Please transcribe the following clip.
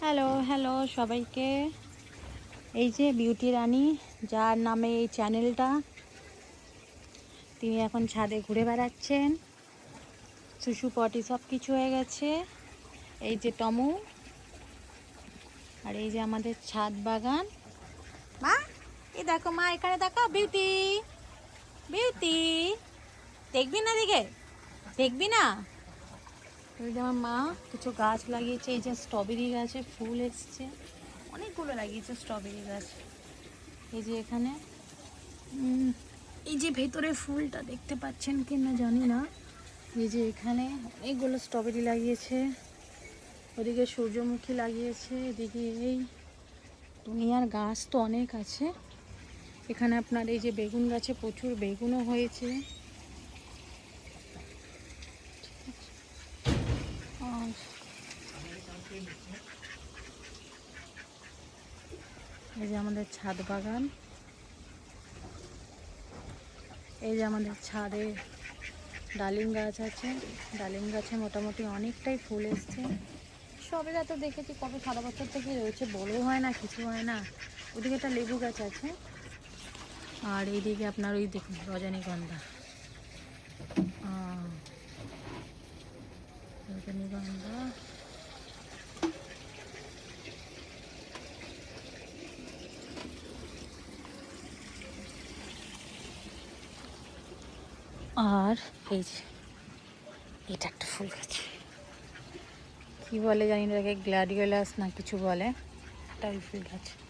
Hello hello সবাইকে। এই যে বিউটি রানী, যার নামে এই চ্যানেলটা, তিনি এখন ছাদে ঘুরে বেড়াচ্ছেন। শুশু পটি সব কিছু হয়ে গেছে। এই যে টমু, আর এই যে আমাদের ছাদ বাগান। মা, এই দেখো মা, এখানে দেখো বিউটি। বিউটি, দেখবি না দিকে? দেখবি না? যে আমার মা কিছু গাছ লাগিয়েছে, এই যে স্ট্রবেরি গাছে ফুল এসছে। অনেকগুলো লাগিয়েছে স্ট্রবেরি গাছ। এই যে এখানে এই যে ভেতরে ফুলটা দেখতে পাচ্ছেন কি না জানি না। এই যে এখানে অনেকগুলো স্ট্রবেরি লাগিয়েছে। ওদিকে সূর্যমুখী লাগিয়েছে, এদিকে এই দুনিয়ার গাছ তো অনেক আছে। এখানে আপনার এই যে বেগুন গাছে প্রচুর বেগুনও হয়েছে আর এই যে আমাদের ছাদ বাগান। এই যে আমাদের ছাদে ডালিম গাছ আছে। ডালিম গাছে মোটামুটি অনেকটাই ফুল এসছে। সবে তো দেখেছি, কবে সারা বছর থেকে রয়েছে বড় হয় না, কিছু হয় না। ওদিকে একটা লেবু গাছ আছে। আর এইদিকে আপনার ওই দেখুন, রজনীগন্ধা। রজনীগন্ধা। আর এই যে, এটা একটা ফুল গাছ। কী বলে জানি না গ্ল্যাডিওলাস না কিছু বলে একটা ফুল গাছ।